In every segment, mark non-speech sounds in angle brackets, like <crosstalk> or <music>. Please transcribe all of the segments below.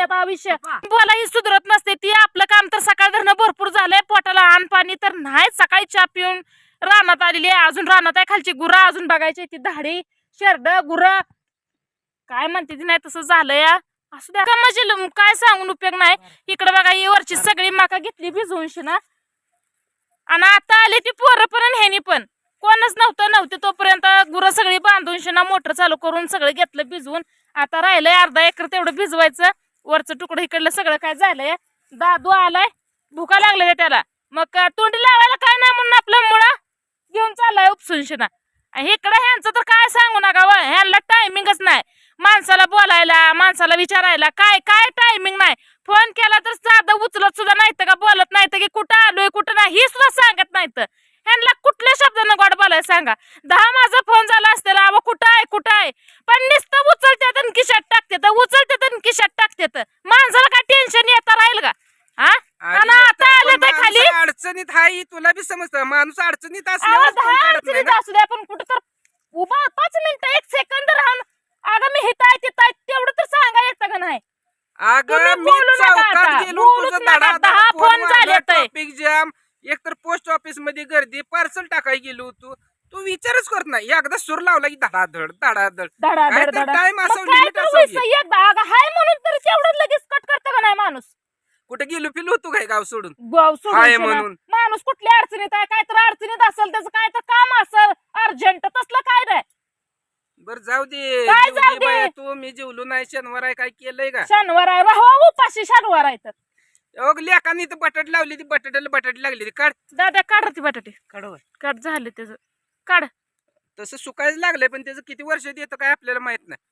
महिन्यात हा विषय बोला ही सुधरत नसते. ती आपलं काम तर सकाळ धरणं भरपूर झालंय. पोटाला आण पाणी तर नाही सकाळी चहा पिऊन रानात आलेली आहे. अजून रानात आहे खालची गुरा अजून बघायची ती धाडी शेरड गुर. काय म्हणते ती नाही तसं झालंय या. असू द्या. म्हणजे काय सांगून उपयोग नाही. इकडे बघा ही वरची सगळी माका घेतली भिजवून शिना आणि आता आले ती पोरं पण ह्यानी पण. कोणच नव्हतं नव्हते तोपर्यंत गुरं सगळी बांधून शिना मोटर चालू करून सगळं घेतलं भिजवून. आता राहिलंय अर्धा एकर तेवढं भिजवायचं. वरचं तुकडं इकडलं सगळं काय झालंय? दादू आलाय भुका लागल्या त्याला. मग का तोंडी लावायला काय नाही म्हणून आपला मुळा घेऊन चाललाय उपसून शिना आणि इकडं ह्यांचं तर काय सांगू नका ह्यांना टायमिंगच नाही. माणसाला बोलायला माणसाला विचारायला काय काय टायमिंग नाही. फोन केला तर साधं उचलत सुद्धा नाही का बोलत नाही की कुठं आलोय कुठं नाही हे सुद्धा सांगत नाहीत. ह्यांना कुठल्या शब्दानं गोड बोलायला सांगा? दहा माझा फोन झाला असतेला कुठं कुठं आहे? पण नुसतं उचलतात आणि खिशात टाकतात उचलतात आणि खिशात टाकतात माणसाला काय टेन्शन येता राहील का? हा? आणि आता आले ते खाली. अडचणीत हाय तुला बी समजतं. माणूस अडचणीत असल्यावर काढत नाही अडचणीत ना. असू द्या पण कुठं तर उभा पाच मिनिटं एक सेकंद राहून. अगं मी हिताय तिथं तेवढं तर सांगा येतं का नाही? अगं तुम्ही मी बोलू नका चौकात आता. गेलो बोलूच तुझं नका. धडा दहा फोन झालेत. ट्रॉफिक जाम एकतर पोस्ट ऑफिसमध्ये गर्दी पार्सल टाकाय गेलो होतो. तू विचारच करत नाही. एकदा सूर लावला की धडाधड धडाधड. धडा काय धड तर धडा time मग असावं, काय limit तर असावं होईचं एकदा अगं हाय म्हणून तरी तेवढं लगेच कट करतं का नाही माणूस? कुठे गेलो फिलो होतो काय गाव सोडून? गाव हाय. म्हणून. माणूस कुठल्या अडचणीत आहे? काय तर अडचणीत असेल त्याचं काय तर काम असेल. अर्जंट तसलं काय नाही. बर जाऊ दे. काय जेवली जाऊ दे? बाया तू. मी जेवलो नाही. शनिवार आहे काय केलंय का? शनिवार आहे राहा उपाशी शनिवार आहे तर. अग लेकानी तर बटाट लावली ती बटाट्याला बटाटी लागली ती काढ. दादा काढ ती बटाटे. काढ काढ झाले त्याचं. काढ. तसं सुकायला लागलंय पण त्याचं किती वर्षात येतं काय आपल्याला माहीत नाही.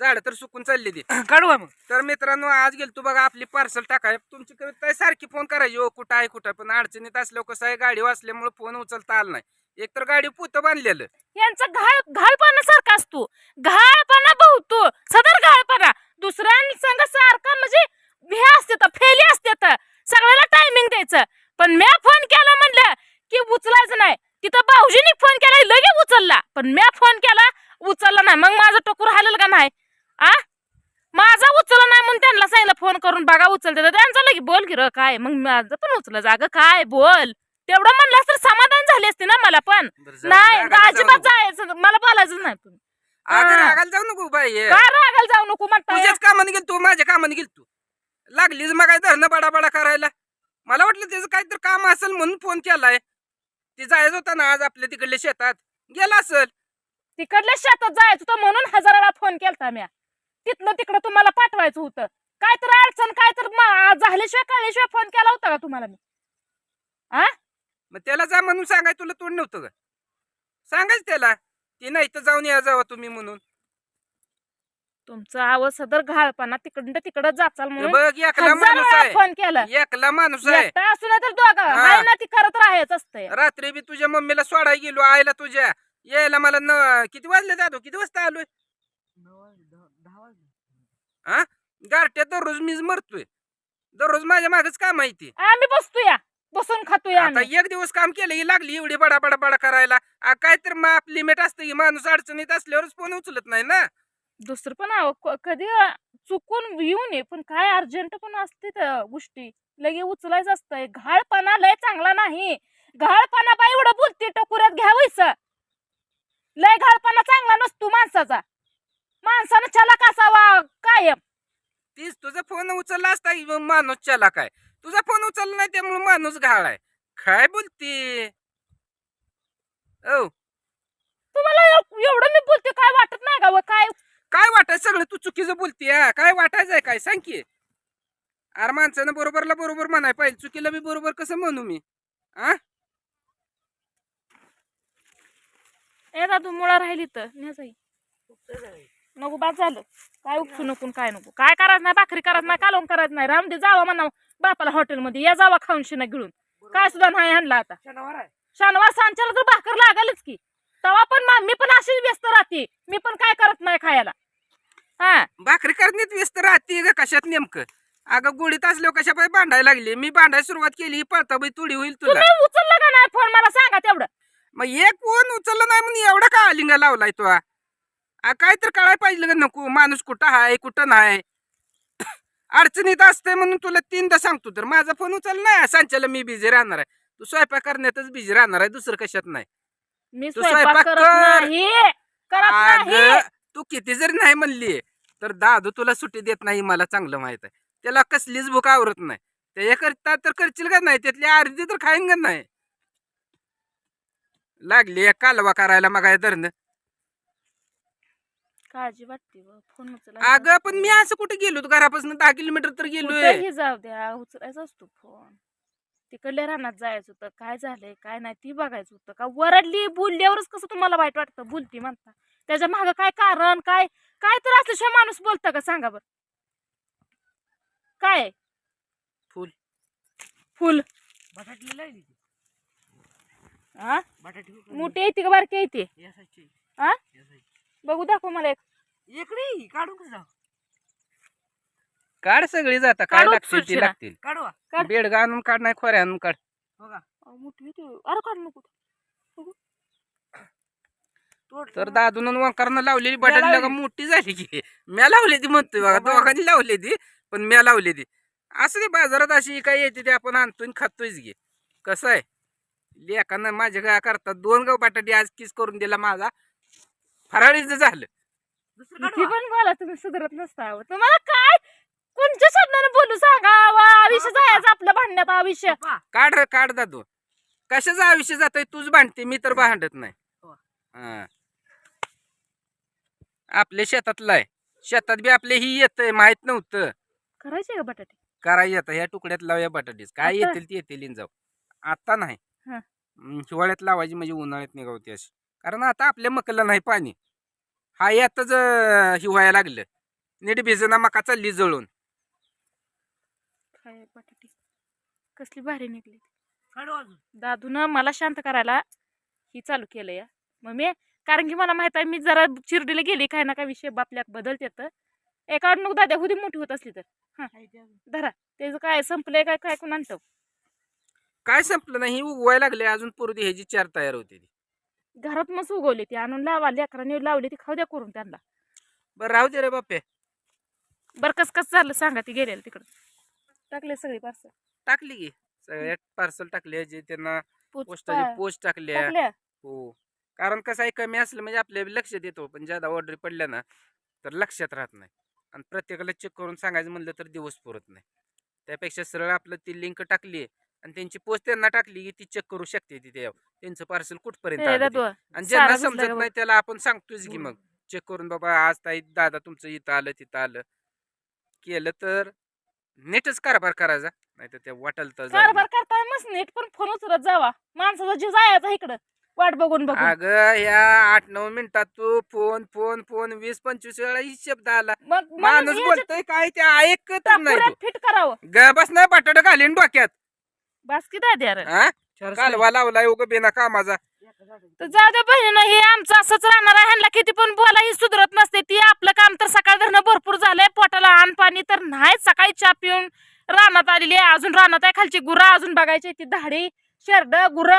झाड तर सुकून चालली ती. <clears throat> काढवा मग? तर मित्रांनो आज गेल तू बघा आपली पार्सल टाकाय. तुमची काय सारखी फोन करायची हो कुठं आहे कुठं पण अडचणीत असल्यावर कसं आहे गाडी वाचल्यामुळे फोन उचलता आला नाही. एकतर गाडी पुतं बांधलेलं. यांचा घाळ घाळपणा सारखा असतो. घाळपणा बहुतो सदर घाळपणा. दुसऱ्यांसंग सारखा म्हणजे हे असते तर फेली असते तर. सगळ्याला टायमिंग द्यायचं. पण म्या फोन केला म्हणलं की उचलायचं नाही तिथं भाऊजीने फोन केला लगे उचलला पण म्या फोन केला नाही मग माझं टोकूर हालेल का नाही? आ? माझा उचलला नाही म्हणून त्यांना सांगितलं फोन करून बघा उचलते तर त्यांचा लगे बोल की र काय? मग माझं पण उचल जाग काय बोल? तेवढं म्हणलं तर समाधान झाले असते ना मला पण. नाही अजिबात. जायचं मला बोलायचं नाही तुम्ही. रागाला जाऊ नको बाई. काय रागायला जाऊ नको म्हणताय? तुझ्याच कामाने गेल तू माझ्या कामाने गेल तू. लागलीच मग काय धरणं बडा बडा करायला. मला वाटलं त्याचं काहीतरी काम असेल म्हणून फोन केलाय. ते जायचं होता ना आज आपल्या तिकडल्या शेतात. गेला असेल. तिकडल्या शेतात जायचं होतं म्हणून हजार वेळा फोन केलता म्या. तिथनं तिकडं तुम्हाला पाठवायचं होतं. काय तर अडचण काय तर झाल्याशिवाय कळल्याशिवाय फोन केला होता का तुम्हाला मी? आ? मग त्याला जा म्हणून सांगाय तुला तोंड नव्हतं का? सांगायच त्याला ते नाही तर जाऊन या जावा तुम्ही म्हणून. तुमचं आवाज सदर घाळपणा तिकडं तिकडं जाचाल हे म्हणून. बघ एकला माणूस आहे. फोन केला. एकला माणूस आहे. एकटा असू नाही तर दोघं. हा. ना ती करत राहायच असतंय. रात्री बी तुझ्या मम्मीला सोडाय गेलो आईला तुझ्या. यायला मला न किती वाजले जातो किती वाजता आलोय? हा गारट्यात दररोज मीच मरतोय. दररोज माझ्या मागच काय माहिती आम्ही बसतोय. बसून खातोय आता आम्ही. एक दिवस काम केलं ही लागली एवढी बडा बडा बडा करायला. आ, काय तर माप लिमिट असतं की माणूस अडचणीत असल्यावरच फोन उचलत नाही ना. दुसरं पण क- कधी अ, चुकून येऊ नये पण काय अर्जंट पण असते त्या गोष्टी. लगे उचलायचं असतंय. घाळपणा लय चांगला नाही. घाळपणा बाई एवढं बोलते टकुऱ्यात घ्यावायचं लय घाळपणा चांगला नसतो माणसाचा. माणसानं चला कसावा कायम. तीच तुझा फोन उचलला असता माणूस चला काय? तुझा फोन उचलला नाही त्यामुळे माणूस घालाय. काय बोलते? ओ तुम्हाला एव- एवढं मी बोलते काय वाटत नाही का व काय? काय वाटायचं सगळं तू चुकीचं बोलते हा? काय वाटायचंय काय? सांग की. अरे माणसानं बरोबरला बरोबर म्हणाय पाहिजे चुकीला बी बरोबर कसं म्हणू मी? आ? ए दादू मुळा राहिली तर. न्याजाई नको बाद झालं. काय उपसू नको काय नको. काय करायचं नाही भाकरी करायचं नाही कालवून करायचं नाही. रामदे जावा म्हणा. बापाला हॉटेलमध्ये या जावा खाऊन शिना गिळून. काय सुद्धा नाही आणला आता. शनिवार सांच्याला तर भाकर लागेलच की. तेव्हा पण मा- पण अशीच व्यस्त राहते. मी पण काय करत नाही खायला. हा. भाकरी करण्यात व्यस्त राहते का कशात नेमकं? अगं गोडीत असल्यावर कशा भांडायला लागली? मी भांडायला सुरुवात केली पळता तुडी होईल तुला. उचललं का नाही फोन? मला सांगा तेवढं. मग एक फोन उचलला नाही म्हणून एवढा का आलिंगा लावलाय तो? काय तर कळायला पाहिजे का नको. माणूस कुठं आहे कुठं नाही. अडचणीत असते म्हणून तुला तीनदा सांगतो तर. माझा फोन उचल नाही. सांच्याला मी बिझी राहणार आहे. तू स्वयंपाक करण्यातच बिझी राहणार आहे. दुसरं कशात नाही. मी तू स्वयंपाक कर. तू किती जरी नाही म्हणली तर दादू तुला सुट्टी देत नाही मला चांगलं माहीत आहे. त्याला कसलीच भूक आवरत नाही. त्याच्याकरता तर करशील का नाही? त्यातली अर्धी तर खाईन का नाही? लागली एक कालवा करायला मग धरणं. काळजी वाटते व, फोन उचला अगं पण मी असं कुठे गेलो घरापासून दहा किलोमीटर तर गेलोय. कुठेही जाऊ द्या उचलायचा असतो फोन. तिकडल्या रानात जायचं होतं काय झालंय काय नाही ती बघायचं होतं. का वरडली बोलल्यावरच कसं तुम्हाला वाईट वाटतं? बोलती म्हणता. त्याच्या मागं काय कारण काय काय तर असल्याशिवाय माणूस बोलतं का? सांगा बरं. काय? फुल. फुल. बटाटी लागली. हा मोठी येते का बारकी येते? हा. बघू दाखव मला एक. इकडे जाऊ? काढ सगळी जाता काय काढू लागतील ती सुशिरा. लागतील. काढवा काढ. बेडगा आणून काढ नाही खोऱ्या आणून काढ. बघा अहो, मोठी येते अरे काढ नको. तोड. तर दादून वंकारण लावलेली बटाटी लगा लावली. मोठी झाली की. म्या लावली ती म्हणतोय बघा बाबा. दोघांनी लावली ती पण म्या लावली ती. असं ते बाजारात अशी काय येते ते आपण आणतोय आणि खातोयच घे कसं आहे? लेखानं माझ्या काय करतात दोन गाव बटाटी आज किस करून दिला माझा. फराळीच झालं. किती पण बोला तुम्ही सुधारत नसता अहो. तुम्हाला काय? कोणत्या शब्दाने बोलू सांगा वा आयुष्य. जायचं आपलं भांडण्यात आयुष्य. काढ रे काढ दादू. कशाचं आयुष्य जातोय? तूच भांडते मी तर भांडत नाही. हो. हा. आपल्या शेतातलं आहे. शेतात बी आपले ही येतंय माहीत नव्हतं. करायचे का बटाटे? करा येतं. ह्या तुकड्यात लावूया बटाटीस काय आता? येतील ती येतील इन जाऊ. आता नाही. हा. हम्म, हिवाळ्यात लावायची म्हणजे उन्हाळ्यात निघावती अशी. कारण आता आपल्या मकला नाही पाणी. हा यातच अं, हिवाळ्या लागलं. नीट भिजना मका चालली जळून. काय बटाटे? कसली भारी निघली काढवा अजून. दादून मला शांत करायला ही चालू केलं या मग मी कारण की मला माहीत आहे मी जरा चिरडीला गेली काय ना काय विषय बापल्या बदलत येतं एका नको दाद्या हुदी मोठी होत असली तर. अजून. धरा. त्याचं काय संपलंय काय काय कोण आणतं? काय संपलं नाही? उगवायला लागले अजून पूर्वी ह्याची चार तयार होती ती. घरात मस्त उगवली ती आणून लावा लेकरांनी लावली ती खाऊ द्या करून त्यांना. बरं राहू दे रे बापे बरं कस कसं झालं सांगा ती गेलेलं तिकडं. टाकले सगळी पार्सल टाकली की सगळ्यात पार्सल टाकले जे त्यांना पोस्टाचे पोस्ट टाकल्या. टाकल्या. हो. कारण कसं आहे कमी असलं म्हणजे आपल्या लक्षात येतो पण ज्यादा ऑर्डर पडल्या ना तर लक्षात राहत नाही. आणि प्रत्येकाला चेक करून सांगायचं म्हणलं तर दिवस पुरत नाही. त्यापेक्षा सरळ आपलं ती लिंक टाकली आणि त्यांची पोस्ट त्यांना टाकली की ती चेक करू शकते तिथे. त्यांचं पार्सल कुठपर्यंत आलं ते. आणि ज्यांना समजत नाही त्याला आपण सांगतोच की मग. चेक करून बाबा आज ताई दादा तुमचं इथं आलं तिथं आलं. केलं तर नीटच कारभार करायचा. नाही तर त्या वाटेल तर जाऊ कारभार करताय मस्त नीट पण फोन उचलत जावा. माणसाचा जीव जायचा इकडं. वाट बघून बघून. अगं या आठ नऊ मिनिटात तू फोन फोन फोन वीस पंचवीस वेळा ही शब्द आला. मग माणूस बोलतोय काय ते ऐकत नाही फिट करावं. ग बस नाही बटाट घालीन डोक्यात. बास की दाद्या रे. हा? कालवा लावलाय उग बिना कामाचा. तर जाऊ दे बहिणीनं हे आमचं असंच राहणार आहे. ह्यांना किती पण बोला ही सुधरत नसते. ती आपलं काम तर सकाळ धरणं भरपूर झालंय. पोटाला आण पाणी तर नाही सकाळी चहा पिऊन रानात आलेली आहे. अजून रानात आहे खालची गुरा अजून बघायची ती धाडी शेरड गुर.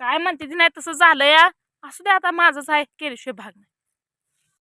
काय म्हणते ती नाही तसं झालं या असू दे आता माझंच आहे. केल्याशिवाय भाग नाही.